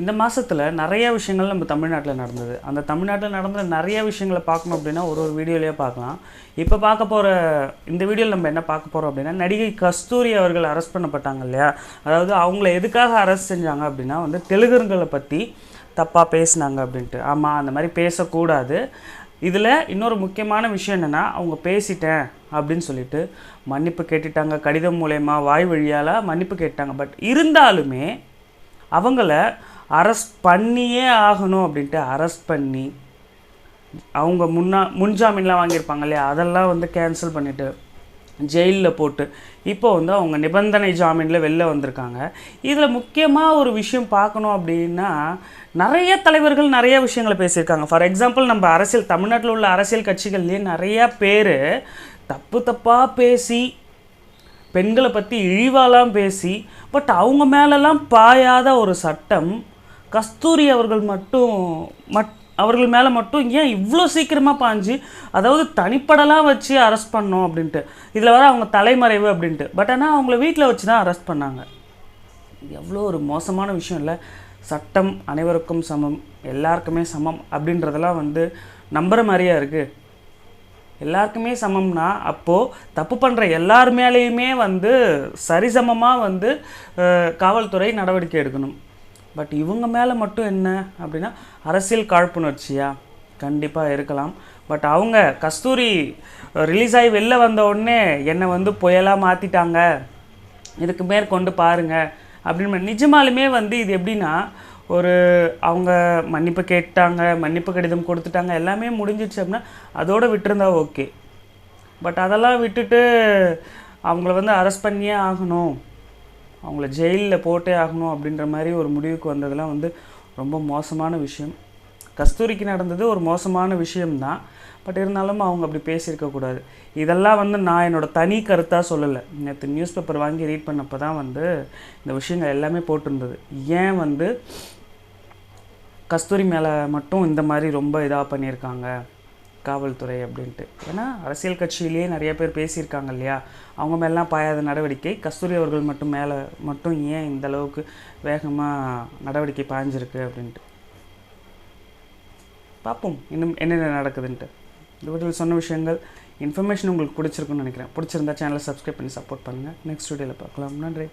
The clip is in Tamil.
இந்த மாதத்தில் நிறைய விஷயங்கள் நம்ம தமிழ்நாட்டில் நடந்தது. அந்த தமிழ்நாட்டில் நடந்த நிறைய விஷயங்களை பார்க்கணும் அப்படின்னா ஒரு ஒரு வீடியோலேயே பார்க்கலாம். இப்போ பார்க்க போகிற இந்த வீடியோவில் நம்ம என்ன பார்க்க போகிறோம் அப்படின்னா நடிகை கஸ்தூரி அவர்கள் அரெஸ்ட் பண்ணப்பட்டாங்க இல்லையா? அதாவது அவங்கள எதுக்காக அரெஸ்ட் செஞ்சாங்க அப்படின்னா வந்து தெலுங்குங்களை பற்றி தப்பாக பேசினாங்க அப்படின்ட்டு. ஆமாம் அந்த மாதிரி பேசக்கூடாது. இதில் இன்னொரு முக்கியமான விஷயம் என்னென்னா அவங்க பேசிட்டேன் அப்படின்னு சொல்லிட்டு மன்னிப்பு கேட்டுட்டாங்க. கடிதம் மூலயமா வாய் வழியால் மன்னிப்பு கேட்டாங்க பட் இருந்தாலுமே அவங்கள அரெஸ்ட் பண்ணியே ஆகணும் அப்படின்ட்டு அரெஸ்ட் பண்ணி அவங்க முன்னா முன்ஜாமீன்லாம் வாங்கியிருப்பாங்க இல்லையா? அதெல்லாம் வந்து கேன்சல் பண்ணிவிட்டு ஜெயிலில் போட்டு இப்போ வந்து அவங்க நிபந்தனை ஜாமீனில் வெளில வந்திருக்காங்க. இதில் முக்கியமாக ஒரு விஷயம் பார்க்கணும் அப்படின்னா நிறைய தலைவர்கள் நிறைய விஷயங்களை பேசியிருக்காங்க. ஃபார் எக்ஸாம்பிள் நம்ம அரசியல் தமிழ்நாட்டில் உள்ள அரசியல் கட்சிகள்லேயே நிறையா பேர் தப்பு தப்பாக பேசி பெண்களை பற்றி இழிவாலாம் பேசி பட் அவங்க மேலெல்லாம் பாயாத ஒரு சட்டம் கஸ்தூரி அவர்கள் மட்டும் மட் அவர்கள் மேலே மட்டும் ஏன் இவ்வளோ சீக்கிரமாக பாஞ்சு அதாவது தனிப்படலாம் வச்சு அரெஸ்ட் பண்ணோம் அப்படின்ட்டு. இதில் வர அவங்க தலைமறைவு அப்படின்ட்டு. பட் ஆனால் அவங்கள வீட்டில் வச்சு தான் அரெஸ்ட் பண்ணாங்க. எவ்வளோ ஒரு மோசமான விஷயம் இல்லை. சட்டம் அனைவருக்கும் சமம் எல்லாருக்குமே சமம் அப்படின்றதெல்லாம் வந்து நம்புகிற மாதிரியா இருக்குது எல்லாருக்குமே சமம்னா அப்போது தப்பு பண்ணுற எல்லார் மேலேயுமே வந்து சரிசமமாக வந்து காவல்துறை நடவடிக்கை எடுக்கணும். பட் இவங்க மேலே மட்டும் என்ன அப்படின்னா அரசியல் காழ்ப்புணர்ச்சியா? கண்டிப்பாக இருக்கலாம். பட் அவங்க கஸ்தூரி ரிலீஸ் ஆகி வெளில வந்த உடனே என்னை வந்து புயலாக மாற்றிட்டாங்க இதுக்கு மேற்கொண்டு பாருங்கள் அப்படின்னு நிஜமாலுமே வந்து இது எப்படின்னா ஒரு அவங்க மன்னிப்பு கேட்டாங்க மன்னிப்பு கடிதம் கொடுத்துட்டாங்க எல்லாமே முடிஞ்சிடுச்சு அப்படின்னா அதோடு விட்டுருந்தா ஓகே. பட் அதெல்லாம் விட்டுட்டு அவங்கள வந்து அரெஸ்ட் பண்ணியே ஆகணும். அவங்கள ஜெயிலில் போட்டே ஆகணும் அப்படின்ற மாதிரி ஒரு முடிவுக்கு வந்ததெல்லாம் வந்து ரொம்ப மோசமான விஷயம். கஸ்தூரிக்கு நடந்தது ஒரு மோசமான விஷயம்தான். பட் இருந்தாலும் அவங்க அப்படி பேசியிருக்கக்கூடாது இதெல்லாம் வந்து நான் என்னோட தனி கருத்தாக சொல்லலை. நேற்று நியூஸ் பேப்பர் வாங்கி ரீட் பண்ணப்போ தான் வந்து இந்த விஷயங்கள் எல்லாமே போட்டிருந்தது. ஏன் வந்து கஸ்தூரி மேலே மட்டும் இந்த மாதிரி ரொம்ப இதாக பண்ணியிருக்காங்க? காவல்துறை அப்படின்ட்டு. ஏன்னா அரசியல் கட்சியிலேயே நிறைய பேர் பேசியிருக்காங்க இல்லையா? அவங்க மேலாம் பாயாத நடவடிக்கை. கஸ்தூரி அவர்கள் மட்டும் மேலே மட்டும் ஏன் இந்த அளவுக்கு வேகமாக நடவடிக்கை பாய்ஞ்சிருக்கு அப்படின்ட்டு. பார்ப்போம். இன்னும் என்னென்ன நடக்குதுன்ட்டு. இவர்கள் சொன்ன விஷயங்கள் இன்ஃபர்மேஷன் உங்களுக்கு பிடிச்சிருக்குன்னு நினைக்கிறேன். பிடிச்சிருந்தா சேனலை சப்ஸ்கிரைப் பண்ணி சப்போர்ட் பண்ணுங்கள் நெக்ஸ்ட் வீடியோவில் பார்க்கலாம். நன்றி.